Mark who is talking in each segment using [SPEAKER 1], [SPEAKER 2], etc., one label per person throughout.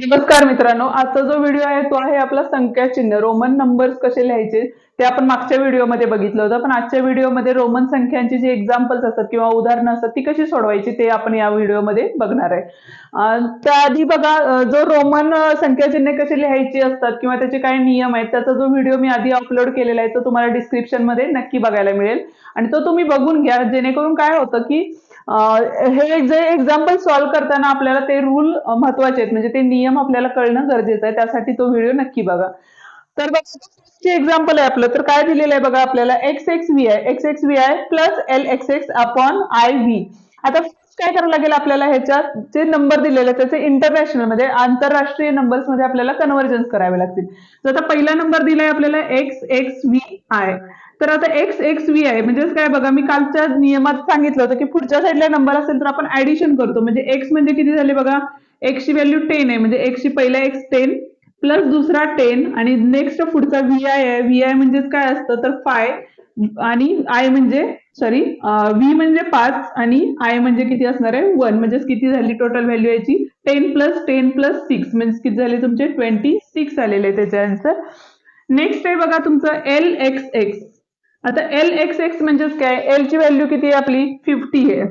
[SPEAKER 1] नमस्कार मित्रांनो आजचा जो व्हिडिओ आहे तो आहे आपला संख्या चिन्ह रोमन नंबर्स कसे लिहायचे ते आपण मागच्या व्हिडिओमध्ये बघितलं होतं. पण आजच्या व्हिडिओमध्ये रोमन संख्यांची जी एक्झाम्पल्स असतात किंवा उदाहरणं असतात ती कशी सोडवायची ते आपण या व्हिडिओमध्ये बघणार आहे. त्याआधी बघा जो रोमन संख्या चिन्हे कशी लिहायची असतात किंवा त्याचे काय नियम आहेत त्याचा जो व्हिडिओ मी आधी अपलोड केलेला आहे तो तुम्हाला डिस्क्रिप्शनमध्ये नक्की बघायला मिळेल. आणि तो तुम्ही बघून घ्या जेणेकरून काय होतं की हे जे एक्झाम्पल सॉल्व्ह करताना आपल्याला ते रूल महत्त्वाचे आहेत. म्हणजे ते नियम आपल्याला कळणं गरजेचं आहे. त्यासाठी तो व्हिडिओ नक्की बघा. तर बघा एक्झाम्पल आहे आपलं. तर काय दिलेलं आहे बघा आपल्याला? X X V I X X V I plus L X X upon I V आता काय करावं लागेल आपल्याला ह्याच्यात? जे नंबर दिलेले त्याचे इंटरनॅशनल म्हणजे आंतरराष्ट्रीय नंबर्समध्ये आपल्याला कन्व्हर्जन्स करावे लागतील. तर आता पहिला नंबर दिलाय आपल्याला एक्स एक्स व्ही आय तर आता एक्स एक्स व्ही आहे म्हणजेच काय बघा मी कालच्या नियमात सांगितलं होतं की पुढच्या साईडला नंबर असेल तर आपण ऍडिशन करतो. म्हणजे एक्स म्हणजे किती झाले बघा? एक्सची व्हॅल्यू टेन आहे. म्हणजे एक्सची पहिला एक्स टेन प्लस दुसरा टेन आणि नेक्स्ट पुढचा व्ही आय आहे. व्ही आय म्हणजेच काय असतं? तर फाय आणि आय म्हणजे सॉरी व्ही म्हणजे पाच आणि आय म्हणजे किती असणार आहे? वन म्हणजेच किती झाली टोटल व्हॅल्यू याची? Ten plus ten plus six म्हणजे किती झाले तुमचे? ट्वेंटी सिक्स आलेले त्याचे आन्सर नेक्स्ट आहे बघा तुमचं एल एक्स एक्स आता एल एक्स एक्स म्हणजेच काय? एल ची व्हॅल्यू किती आहे आपली? फिफ्टी आहे.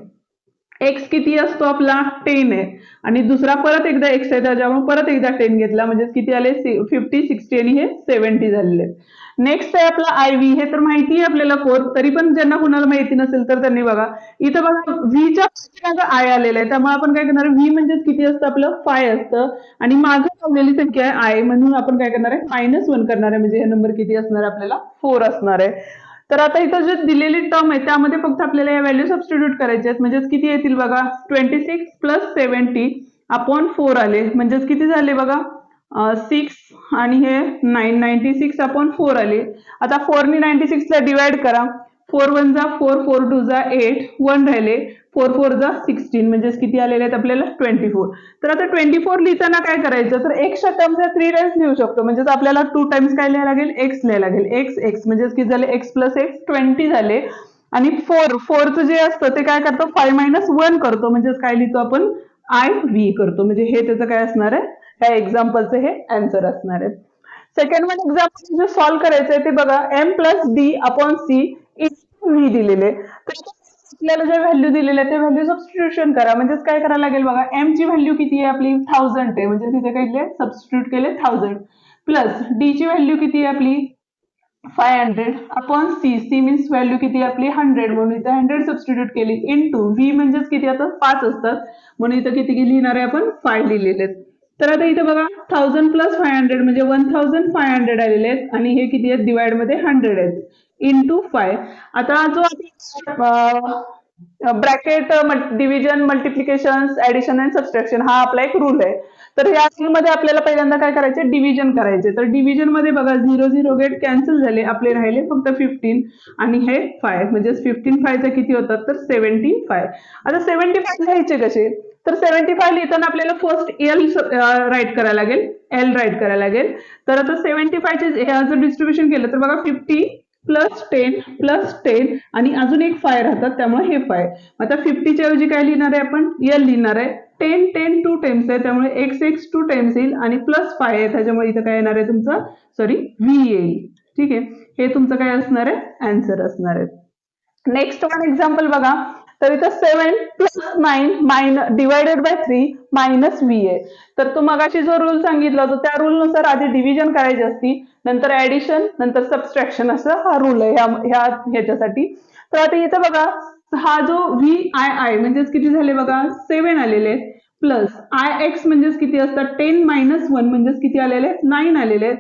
[SPEAKER 1] एक्स किती असतो आपला? टेन आहे. आणि दुसरा परत एकदा एक्स आहे त्याच्यामुळे परत एकदा टेन घेतला. म्हणजे किती आले? फिफ्टी सिक्स्टी आणि हे सेव्हन्टी झालेले नेक्स्ट आहे आपला आय व्ही हे तर माहिती आहे आपल्याला फोर तरी पण ज्यांना कुणाला माहिती नसेल तर त्यांनी बघा. इथं बघा व्हीच्या आय आलेलं आहे. त्यामुळे आपण काय करणार? व्ही म्हणजेच किती असतं? आपलं फाय असतं. आणि मागे लावलेली संख्या आहे. आय म्हणून आपण काय करणार आहे? मायनस वन करणार आहे. म्हणजे हे नंबर किती असणार? आहे आपल्याला फोर असणार आहे. तर आता इथं जे दिलेली टर्म आहे त्यामध्ये फक्त आपल्याला या व्हॅल्यू सबस्टिट्यूट करायचे आहेत. म्हणजेच किती येतील बघा? Twenty six plus seventy upon four आले. म्हणजेच किती झाले बघा? सिक्स आणि हे nine ninety six upon four आले. आता फोरनी नाईन्टी सिक्सला डिवाइड करा. फोर वन जा फोर फोर टू जा एट वन राहिले. फोर फोर जा सिक्स्टीन म्हणजेच किती आलेले आहेत आपल्याला? ट्वेंटी फोर तर आता ट्वेंटी फोर लिहिताना काय करायचं? तर एक्सच्या टर्म्स थ्री टाइम्स लिहू शकतो. म्हणजेच आपल्याला टू टाइम्स काय लिहायला लागेल? एक्स लिहायला लागेल. एक्स एक्स म्हणजेच किती झाले? एक्स प्लस एक्स ट्वेंटी झाले. आणि फोर फोरचं जे असतं ते काय करतो? फाय मायनस वन करतो. म्हणजेच काय लिहितो आपण? आय व्ही करतो. म्हणजे हे त्याचं काय असणार आहे? ह्या एक्झाम्पलचं हे आन्सर असणार आहे. सेकंड वन एक्झाम्पल जे सॉल्व्ह करायचं आहे ते बघा. M plus D upon C V दिलेले. तर आपल्याला ज्या व्हॅल्यू दिलेले आहे ते व्हॅल्यू सबस्टिट्यूशन करा. म्हणजेच काय करायला लागेल बघा एम ची व्हॅल्यू किती आहे आपली? थाउजंड आहे. म्हणजे तिथे काय सबस्टिट्यूट केले थाउजंड प्लस डी ची व्हॅल्यू किती आहे आपली? Five hundred upon C C means value किती आपली? हंड्रेड म्हणून इथे हंड्रेड सबस्टिट्यूट केली. इन टू व्ही म्हणजेच किती आता? पाच असतात. म्हणून इथं किती लिहिणार आहे आपण? फाय लिहिलेले आहेत. तर आता इथं बघा थाउजंड प्लस फाय हंड्रेड म्हणजे वन थाउजंड फाय हंड्रेड आलेले आहेत आणि हे किती आहेत? डिवाइडमध्ये हंड्रेड आहेत. इंटू फाय आता जो bracket division multiplication addition and subtraction हा आपला एक रूल आहे. तर या रूलमध्ये आपल्याला पहिल्यांदा काय करायचे? डिव्हिजन करायचे. तर डिव्हिजनमध्ये बघा झिरो झिरो गेट कॅन्सल झाले. आपले राहिले फक्त फिफ्टीन आणि हे फाय म्हणजे फिफ्टीन फायचं किती होतात? तर सेव्हन्टी फाय आता सेव्हन्टी फाय लिहायचे कसे? तर सेव्हन्टी फाय लिहिताना आपल्याला फर्स्ट एल राईट करायला लागेल. एल राईट करायला लागेल. तर आता सेव्हन्टी फायचे जर डिस्ट्रीब्युशन केलं तर बघा fifty plus ten plus ten आणि अजून एक फाय राहतात त्यामुळे हे फाय आता फिफ्टीच्या ऐवजी काय लिहिणार आहे आपण? एल लिहिणार आहे. टेन टेन टू टेम्स आहे त्यामुळे एक्स एक्स टू टेम्स येईल आणि प्लस फाय आहे त्याच्यामुळे इथं काय येणार आहे तुमचं? सॉरी व्ही येईल. ठीक आहे? हे तुमचं काय असणार आहे? अँसर असणार आहे. नेक्स्ट वन एक्झाम्पल बघा. तर इथं seven plus nine minus divided by three minus V आहे तर तो मगाशी जो रूल सांगितला होता त्या रूल नुसार आधी डिव्हिजन करायची असती नंतर ऍडिशन नंतर सबस्ट्रॅक्शन असं हा रूल आहे ह्या ह्याच्यासाठी. तर आता इथं बघा हा जो व्ही आय आय म्हणजेच किती झाले बघा? सेवन आलेले आहेत. प्लस आय एक्स म्हणजेच किती असतात? टेन मायनस वन म्हणजेच किती आलेले आहेत? नाईन आलेले आहेत.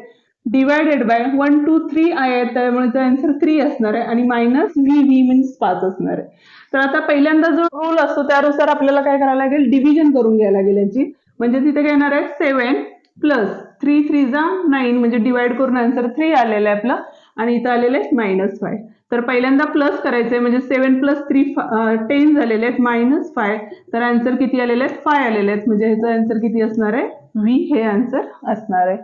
[SPEAKER 1] Divided by one two three I आहे त्यामुळे आन्सर थ्री असणार आहे आणि मायनस व्ही व्ही मीन्स पाच असणार आहे. तर आता पहिल्यांदा जो रूल असतो त्यानुसार आपल्याला काय करायला लागेल? डिव्हिजन करून घ्यायला लागेल याची. म्हणजे तिथे काय येणार आहे? सेवन प्लस थ्री थ्री जा नाईन म्हणजे डिवाइड करून आन्सर थ्री आलेलं आहे आपलं. आणि इथं आलेलं आहे मायनस फाय तर पहिल्यांदा प्लस करायचंय म्हणजे सेवन प्लस थ्री टेन झालेले आहेत. मायनस फाय तर आन्सर किती आलेले आहेत? फाय आलेले आहेत. म्हणजे ह्याचं आन्सर किती असणार आहे? व्ही हे आन्सर असणार आहे.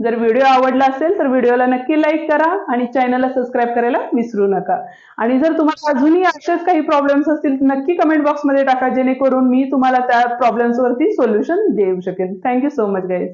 [SPEAKER 1] जर व्हिडिओ आवडला असेल तर व्हिडिओला नक्की लाईक करा आणि चॅनलला सबस्क्राईब करायला विसरू नका. आणि जर तुम्हाला अजूनही असेच काही प्रॉब्लेम्स असतील तर नक्की कमेंट बॉक्समध्ये टाका जेणेकरून मी तुम्हाला त्या प्रॉब्लेम्सवरती सोल्युशन देऊ शकेन. Thank you so much guys